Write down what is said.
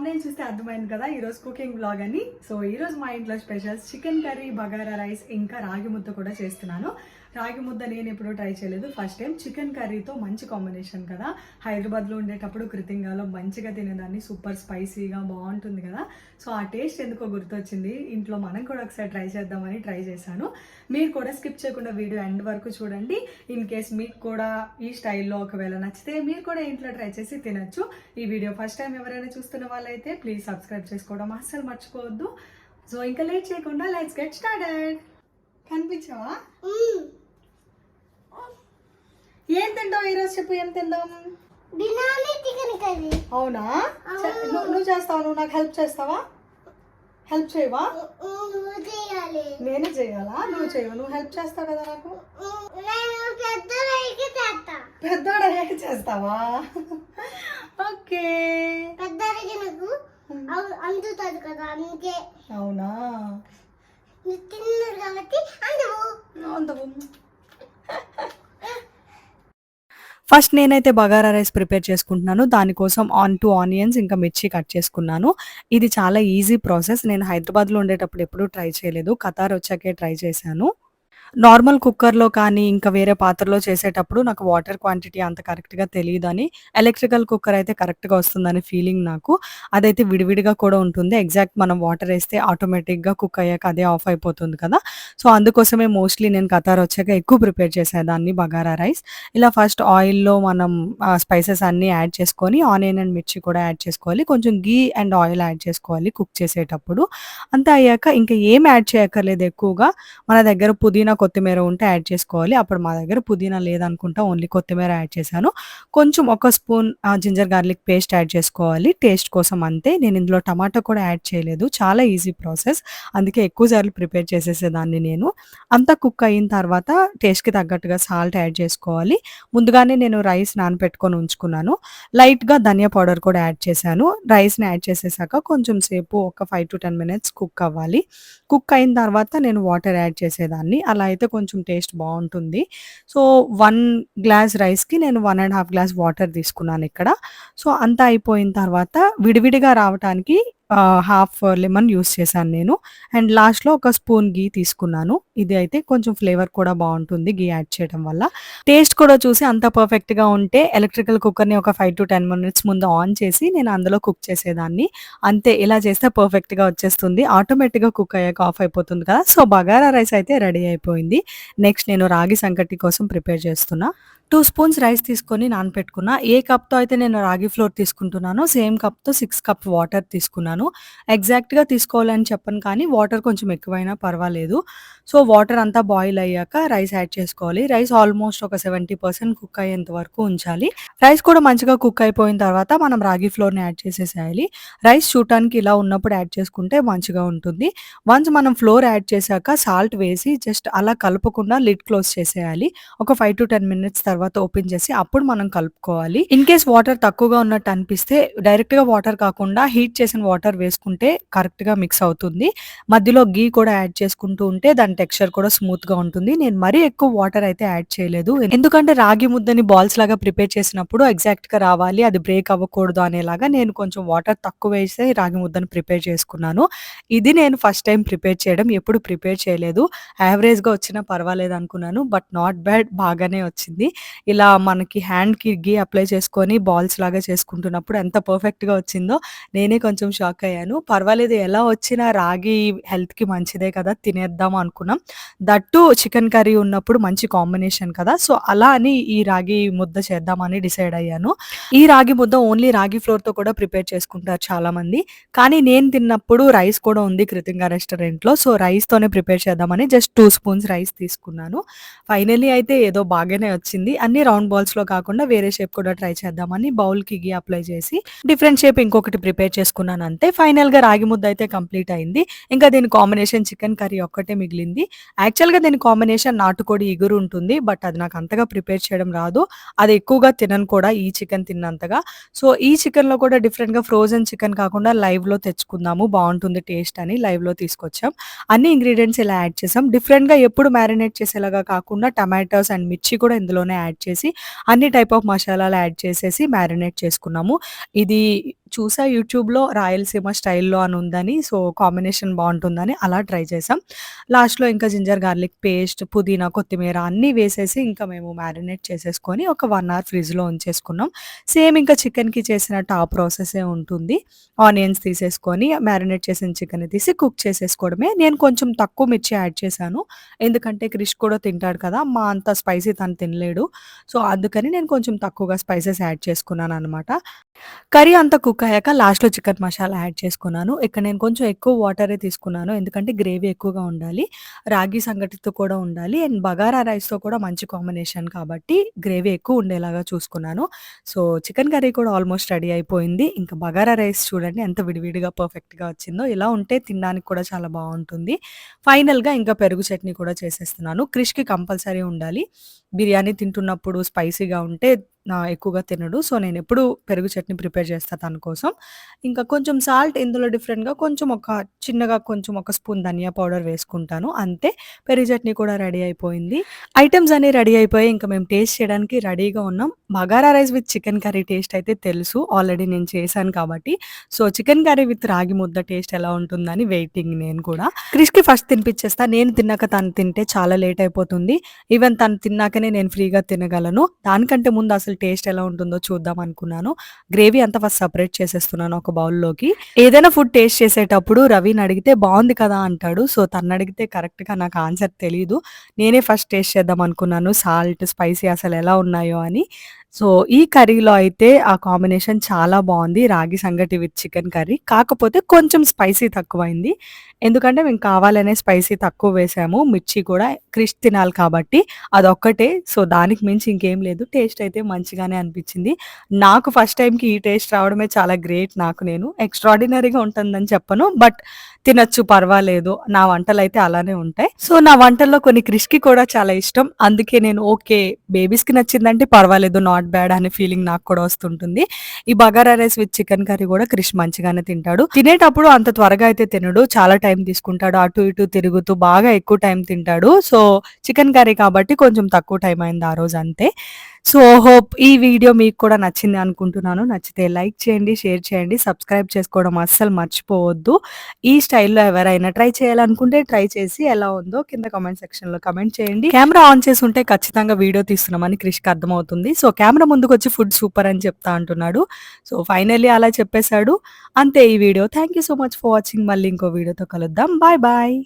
Thumbnail చూస్తే అర్థమైంది కదా ఈరోజు కుకింగ్ బ్లాగ్ అని. సో ఈరోజు మా ఇంట్లో specials chicken curry bagara rice ఇంకా రాగి ముద్ద కూడా చేస్తున్నాను. రాగి ముద్ద నేను ఎప్పుడూ ట్రై చేయలేదు. ఫస్ట్ టైం చికెన్ కర్రీతో మంచి కాంబినేషన్ కదా. హైదరాబాద్లో ఉండేటప్పుడు కృతింగాలో మంచిగా తినేదాన్ని. సూపర్ స్పైసీగా బాగుంటుంది కదా. సో ఆ టేస్ట్ ఎందుకో గుర్తొచ్చింది. ఇంట్లో మనం కూడా ఒకసారి ట్రై చేద్దామని ట్రై చేశాను. మీరు కూడా స్కిప్ చేయకుండా వీడియో ఎండ్ వరకు చూడండి. ఇన్ కేస్ మీకు కూడా ఈ స్టైల్లో ఒకవేళ నచ్చితే మీరు కూడా ఇంట్లో ట్రై చేసి తినచ్చు. ఈ వీడియో ఫస్ట్ టైం ఎవరైనా చూస్తున్న వాళ్ళైతే ప్లీజ్ సబ్స్క్రైబ్ చేసుకోవడం అస్సలు మర్చిపోవద్దు. సో ఇంకా లేట్ చేయకుండా లెట్స్ గెట్ స్టార్టెడ్ కనిపించావా? ఏం తింటావు ఈరోజు చెప్పు ఏం తిందాం? Biryani chicken curry. అవునా? నువ్వు చేస్తావు? నువ్వు నాకు హెల్ప్ చేస్తావా? హెల్ప్ చేయవా? చేయాలి. నేనే చేయాలా? నువ్వు చేయవు? నువ్వు హెల్ప్ చేస్తావు కదా నాకు? పెద్దోడు అయ్యాక చేస్తావా? ఓకే. పెద్ద రైకి నాకు అవు- అందుతుంది కదా అందుకే. అవునా? నువ్వు తిన్నారు కాబట్టి అందువు అందుకు ఫస్ట్ నేనైతే బగారా రైస్ ప్రిపేర్ చేసుకుంటున్నాను. దానికోసం ఆన్ టూ ఆనియన్స్ ఇంకా మిర్చి కట్ చేసుకున్నాను. ఇది చాలా ఈజీ ప్రాసెస్. నేను హైదరాబాద్లో ఉండేటప్పుడు ఎప్పుడూ ట్రై చేయలేదు. కతార్ వచ్చాకే ట్రై చేశాను. నార్మల్ కుక్కర్లో కానీ ఇంకా వేరే పాత్రలో చేసేటప్పుడు నాకు వాటర్ క్వాంటిటీ అంత కరెక్ట్గా తెలియదని ఎలక్ట్రికల్ కుక్కర్ అయితే కరెక్ట్గా వస్తుందని ఫీలింగ్ నాకు అదైతే విడివిడిగా కూడా ఉంటుంది ఎగ్జాక్ట్ మనం వాటర్ వేస్తే ఆటోమేటిక్గా కుక్ అయ్యాక అదే ఆఫ్ అయిపోతుంది కదా సో అందుకోసమే మోస్ట్లీ నేను కతార్ వచ్చాక ఎక్కువ ప్రిపేర్ చేసేదాన్ని బగారా రైస్ ఇలా ఫస్ట్ ఆయిల్‌లో మనం స్పైసెస్ అన్నీ యాడ్ చేసుకొని ఆనియన్ అండ్ మిర్చి కూడా యాడ్ చేసుకోవాలి. కొంచెం ఘీ అండ్ ఆయిల్ యాడ్ చేసుకోవాలి కుక్ చేసేటప్పుడు. అంతా అయ్యాక ఇంకా ఏం యాడ్ చేయక్కర్లేదు ఎక్కువగా. మన దగ్గర పుదీనా, కొత్తిమీర ఉంటే యాడ్ చేసుకోవాలి. అప్పుడు మా దగ్గర పుదీనా లేదనుకుంటా ఓన్లీ కొత్తిమీర యాడ్ చేశాను. కొంచెం ఒక spoon ginger garlic paste add చేసుకోవాలి. టేస్ట్ కోసం అంతే. నేను ఇందులో టమాటా కూడా యాడ్ చేయలేదు. చాలా ఈజీ ప్రాసెస్. అందుకే ఎక్కువ సార్లు ప్రిపేర్ చేసేసేదాన్ని నేను. అంతా కుక్ అయిన తర్వాత టేస్ట్‌కి తగ్గట్టుగా సాల్ట్ యాడ్ చేసుకోవాలి. ముందుగానే నేను రైస్ నానబెట్టుకొని ఉంచుకున్నాను. లైట్‌గా ధనియా పౌడర్ కూడా యాడ్ చేశాను. రైస్‌ని యాడ్ చేసేసాక కొంచెం సేపు ఒక 5-10 మినిట్స్ కుక్ అవ్వాలి. కుక్ అయిన తర్వాత నేను వాటర్ యాడ్ చేసేదాన్ని. అలా అయితే కొంచెం టేస్ట్ బాగుంటుంది సో, వన్ గ్లాస్ రైస్‌కి నేను one and half glass water తీసుకున్నాను ఇక్కడ. సో, అంతా అయిపోయిన తర్వాత విడివిడిగా రావటానికి హాఫ్ లెమన్ యూస్ చేశాను నేను. అండ్ లాస్ట్‌లో ఒక స్పూన్ ఘీ తీసుకున్నాను. ఇది అయితే కొంచెం ఫ్లేవర్ కూడా బాగుంటుంది ఘీ యాడ్ చేయడం వల్ల. టేస్ట్ కూడా చూసి అంత పర్ఫెక్ట్‌గా ఉంటే ఎలక్ట్రికల్ కుక్కర్‌ని ఒక 5-10 మినిట్స్ ముందు ఆన్ చేసి నేను అందులో కుక్ చేసేదాన్ని. అంతే ఇలా చేస్తే పర్ఫెక్ట్‌గా వచ్చేస్తుంది. ఆటోమేటిక్‌గా కుక్ అయ్యాక ఆఫ్ అయిపోతుంది కదా! సో, బగారా రైస్ అయితే రెడీ అయిపోయింది. నెక్స్ట్ నేను రాగి సంకటి కోసం ప్రిపేర్ చేస్తున్నా. టూ స్పూన్స్ రైస్ తీసుకొని నానపెట్టుకున్నా. ఏ కప్‌తో అయితే నేను రాగి ఫ్లోర్ తీసుకుంటున్నానో సేమ్ కప్‌తో సిక్స్ కప్ వాటర్ తీసుకున్నాను. ఎగ్జాక్ట్‌గా తీసుకోవాలని చెప్పను కానీ వాటర్ కొంచెం ఎక్కువైనా పర్వాలేదు. సో, వాటర్ అంతా బాయిల్ అయ్యాక రైస్ యాడ్ చేసుకోవాలి. రైస్ ఆల్మోస్ట్ ఒక 70% కుక్ అయ్యేంత వరకు ఉంచాలి. రైస్ కూడా మంచిగా కుక్ అయిపోయిన తర్వాత మనం రాగి ఫ్లోర్‌ని యాడ్ చేసేసేయాలి. రైస్ చూడటానికి ఇలా ఉన్నప్పుడు యాడ్ చేసుకుంటే మంచిగా ఉంటుంది. వన్స్ మనం ఫ్లోర్ యాడ్ చేశాక సాల్ట్ వేసి జస్ట్ అలా కలపకుండా లిడ్ క్లోజ్ చేసేయాలి. ఒక 5-10 మినిట్స్ తర్వాత తర్వాత ఓపెన్ చేసి అప్పుడు మనం కలుపుకోవాలి. ఇన్ కేస్ వాటర్ తక్కువగా ఉన్నట్టు అనిపిస్తే డైరెక్ట్‌గా వాటర్ కాకుండా హీట్ చేసిన వాటర్ వేసుకుంటే కరెక్ట్‌గా మిక్స్ అవుతుంది. మధ్యలో ఘీ కూడా యాడ్ చేసుకుంటూ ఉంటే దాని టెక్స్చర్ కూడా స్మూత్గా ఉంటుంది. నేను మరీ ఎక్కువ వాటర్ అయితే యాడ్ చేయలేదు. ఎందుకంటే రాగి ముద్దని బాల్స్ లాగా ప్రిపేర్ చేసినప్పుడు ఎగ్జాక్ట్‌గా రావాలి. అది బ్రేక్ అవ్వకూడదు అనేలాగా నేను కొంచెం వాటర్ తక్కువ వేసి రాగి ముద్దని ప్రిపేర్ చేసుకున్నాను. ఇది నేను ఫస్ట్ టైం ప్రిపేర్ చేయడం. ఎప్పుడు ప్రిపేర్ చేయలేదు. యావరేజ్‌గా వచ్చినా పర్వాలేదు అనుకున్నాను. బట్ నాట్ బ్యాడ్ బాగానే వచ్చింది. ఇలా మనకి హ్యాండ్‌కి గీ అప్లై చేసుకొని బాల్స్ లాగా చేసుకుంటున్నప్పుడు ఎంత పర్ఫెక్ట్‌గా వచ్చిందో నేనే కొంచెం షాక్ అయ్యాను. పర్వాలేదు ఎలా వచ్చినా రాగి హెల్త్‌కి మంచిదే కదా! తినేద్దాం అనుకున్నాం. దట్టు చికెన్ కర్రీ ఉన్నప్పుడు మంచి కాంబినేషన్ కదా! సో, అలా అని ఈ రాగి ముద్ద చేద్దామని డిసైడ్ అయ్యాను. ఈ రాగి ముద్ద ఓన్లీ రాగి ఫ్లోర్‌తో కూడా ప్రిపేర్ చేసుకుంటారు చాలామంది. కానీ నేను తిన్నప్పుడు రైస్ కూడా ఉంది కృతింగా రెస్టారెంట్‌లో. సో, రైస్‌తోనే ప్రిపేర్ చేద్దామని జస్ట్ టూ స్పూన్స్ రైస్ తీసుకున్నాను. ఫైనలీ అయితే ఏదో బాగానే వచ్చింది. అన్ని రౌండ్ బాల్స్‌లో కాకుండా వేరే షేప్ కూడా ట్రై చేద్దామని బౌల్‌కి గీ అప్లై చేసి డిఫరెంట్ షేప్ ఇంకొకటి ప్రిపేర్ చేసుకున్నాను అంతే. ఫైనల్‌గా రాగి ముద్ద అయితే కంప్లీట్ అయింది. ఇంకా దీని కాంబినేషన్ చికెన్ కర్రీ ఒక్కటే మిగిలింది. యాక్చువల్గా దీని కాంబినేషన్ నాటుకోడి ఇగురు ఉంటుంది. బట్ అది నాకు అంతగా ప్రిపేర్ చేయడం రాదు. అది ఎక్కువగా తినను కూడా ఈ చికెన్ తిన్నంతగా. సో, ఈ చికెన్‌లో కూడా డిఫరెంట్‌గా ఫ్రోజన్ చికెన్ కాకుండా లైవ్‌లో తెచ్చుకుందాము బాగుంటుంది టేస్ట్ అని లైవ్‌లో తీసుకొచ్చాం. అన్ని ఇంగ్రీడియెంట్స్ ఇలా యాడ్ చేసాం. డిఫరెంట్‌గా ఎప్పుడు మ్యారినేట్ చేసేలాగా కాకుండా టమాటోస్ అండ్ మిర్చి కూడా ఇందులోనే యాడ్ చేసి అన్ని టైప్ ఆఫ్ మసాలాలు యాడ్ చేసేసి మ్యారినేట్ చేసుకున్నాము. ఇది చూసా యూట్యూబ్‌లో రాయలసీమ స్టైల్‌లో అని ఉందని. సో, కాంబినేషన్ బాగుంటుందని అలా ట్రై చేసాం. లాస్ట్‌లో ఇంకా జింజర్ గార్లిక్ పేస్ట్, పుదీనా, కొత్తిమీర అన్నీ వేసేసి ఇంకా మేము మ్యారినేట్ చేసేసుకొని ఒక వన్ అవర్ ఫ్రిడ్జ్‌లో ఉంచేసుకున్నాం. సేమ్ ఇంకా చికెన్‌కి చేసినట్టు ఆ ప్రాసెసే ఉంటుంది. ఆనియన్స్ తీసేసుకొని మ్యారినేట్ చేసిన చికెన్ తీసి కుక్ చేసేసుకోవడమే. నేను కొంచెం తక్కువ మిర్చి యాడ్ చేశాను. ఎందుకంటే క్రిష్ కూడా తింటాడు కదా! మా అంత స్పైసీ తను తినలేడు. సో, అందుకని నేను కొంచెం తక్కువగా స్పైసెస్ యాడ్ చేసుకున్నాను అనమాట కర్రీ అంతా కుక్ అయ్యాక లాస్ట్‌లో చికెన్ మసాలా యాడ్ చేసుకున్నాను. ఇక్కడ నేను కొంచెం ఎక్కువ వాటరే తీసుకున్నాను. ఎందుకంటే గ్రేవీ ఎక్కువగా ఉండాలి. రాగి సంగటితో కూడా ఉండాలి. అండ్ బగారా రైస్‌తో కూడా మంచి కాంబినేషన్ కాబట్టి గ్రేవీ ఎక్కువ ఉండేలాగా చూసుకున్నాను. సో, చికెన్ కర్రీ కూడా ఆల్మోస్ట్ రెడీ అయిపోయింది. ఇంకా బగారా రైస్ చూడండి ఎంత విడివిడిగా పర్ఫెక్ట్‌గా వచ్చిందో. ఇలా ఉంటే తినడానికి కూడా చాలా బాగుంటుంది ఫైనల్‌గా ఇంకా పెరుగు చట్నీ కూడా చేసేస్తున్నాను. క్రిష్‌కి కంపల్సరీ ఉండాలి. బిర్యానీ తింటున్నప్పుడు స్పైసీగా ఉంటే ఎక్కువగా తినడు. సో, నేను ఎప్పుడు పెరుగు చట్నీ ప్రిపేర్ చేస్తా తన కోసం. ఇంకా కొంచెం సాల్ట్ ఇందులో డిఫరెంట్‌గా కొంచెం ఒక చిన్నగా కొంచెం ఒక స్పూన్ ధనియా పౌడర్ వేసుకుంటాను. అంతే పెరుగు చట్నీ కూడా రెడీ అయిపోయింది. ఐటమ్స్ అన్నీ రెడీ అయిపోయాయి. ఇంకా మేము టేస్ట్ చేయడానికి రెడీగా ఉన్నాం. Bagara rice with chicken curry taste అయితే తెలుసు. ఆల్రెడీ నేను చేశాను కాబట్టి. సో, చికెన్ కర్రీ విత్ రాగి ముద్ద టేస్ట్ ఎలా ఉంటుందని వెయిటింగ్ నేను కూడా. క్రిష్‌కి ఫస్ట్ తినిపించేస్తా నేను తిన్నాక తను తింటే చాలా లేట్ అయిపోతుంది. ఈవెన్ తను తిన్నాకనే నేను ఫ్రీగా తినగలను. దానికంటే ముందు అసలు టేస్ట్ ఎలా ఉంటుందో చూద్దాం అనుకున్నాను. గ్రేవీ అంతా ఫస్ట్ సపరేట్ చేసేస్తున్నాను ఒక బౌల్‌లోకి. ఏదైనా ఫుడ్ టేస్ట్ చేసేటప్పుడు రవిని అడిగితే బాగుంది కదా! అంటాడు. సో, తన్నడిగితే కరెక్ట్‌గా నాకు ఆన్సర్ తెలియదు నేనే ఫస్ట్ టేస్ట్ చేద్దాం అనుకున్నాను. సాల్ట్, స్పైసీ అసలు ఎలా ఉన్నాయో అని. సో, ఈ కర్రీలో అయితే ఆ కాంబినేషన్ చాలా బాగుంది రాగి సంగటి విత్ చికెన్ కర్రీ. కాకపోతే కొంచెం స్పైసీ తక్కువైంది. ఎందుకంటే మేము కావాలనే స్పైసీ తక్కువ వేసాము. మిర్చి కూడా క్రిష్ తినాలి కాబట్టి అదొక్కటే. సో, దానికి మించి ఇంకేం లేదు. టేస్ట్ అయితే మంచిగానే అనిపించింది నాకు ఫస్ట్ టైంకి ఈ టేస్ట్ రావడమే చాలా గ్రేట్ నాకు నేను. ఎక్స్ట్రాడినరీగా ఉంటుందని చెప్పను. బట్ తినచ్చు పర్వాలేదు. నా వంటలైతే అలానే ఉంటాయి. సో, నా వంటల్లో కొన్ని క్రిష్‌కి కూడా చాలా ఇష్టం. అందుకే నేను ఓకే. బేబీస్‌కి నచ్చిందంటే పర్వాలేదు. నాట్ బ్యాడ్ అనే ఫీలింగ్ నాకు కూడా వస్తుంటుంది. ఈ bagara rice with chicken curry కూడా క్రిష్ మంచిగానే తింటాడు. తినేటప్పుడు అంత త్వరగా అయితే తినడు. చాలా టైం తీసుకుంటాడు. అటు ఇటు తిరుగుతూ బాగా ఎక్కువ టైం తింటాడు. సో, చికెన్ కర్రీ కాబట్టి కొంచెం తక్కువ టైం అయింది ఆ రోజు అంతే. సో, హోప్ ఈ వీడియో మీకు కూడా నచ్చింది అనుకుంటున్నాను. నచ్చితే లైక్ చేయండి, షేర్ చేయండి, సబ్స్క్రైబ్ చేసుకోవడం అస్సలు మర్చిపోవద్దు. ఈ స్టైల్‌లో ఎవరైనా ట్రై చేయాలనుకుంటే ట్రై చేసి ఎలా ఉందో కింద కమెంట్ సెక్షన్‌లో కమెంట్ చేయండి. కెమెరా ఆన్ చేసి ఉంటే ఖచ్చితంగా వీడియో తీస్తున్నామని క్రిష్‌కి అర్థమవుతుంది. సో, కెమెరా ముందుకొచ్చి ఫుడ్ సూపర్ అని చెప్తా అంటున్నాడు. సో, ఫైనల్లీ అలా చెప్పేశాడు అంతే ఈ video. Thank you so much for watching. మళ్ళీ ఇంకో వీడియోతో కలుద్దాం. Bye bye.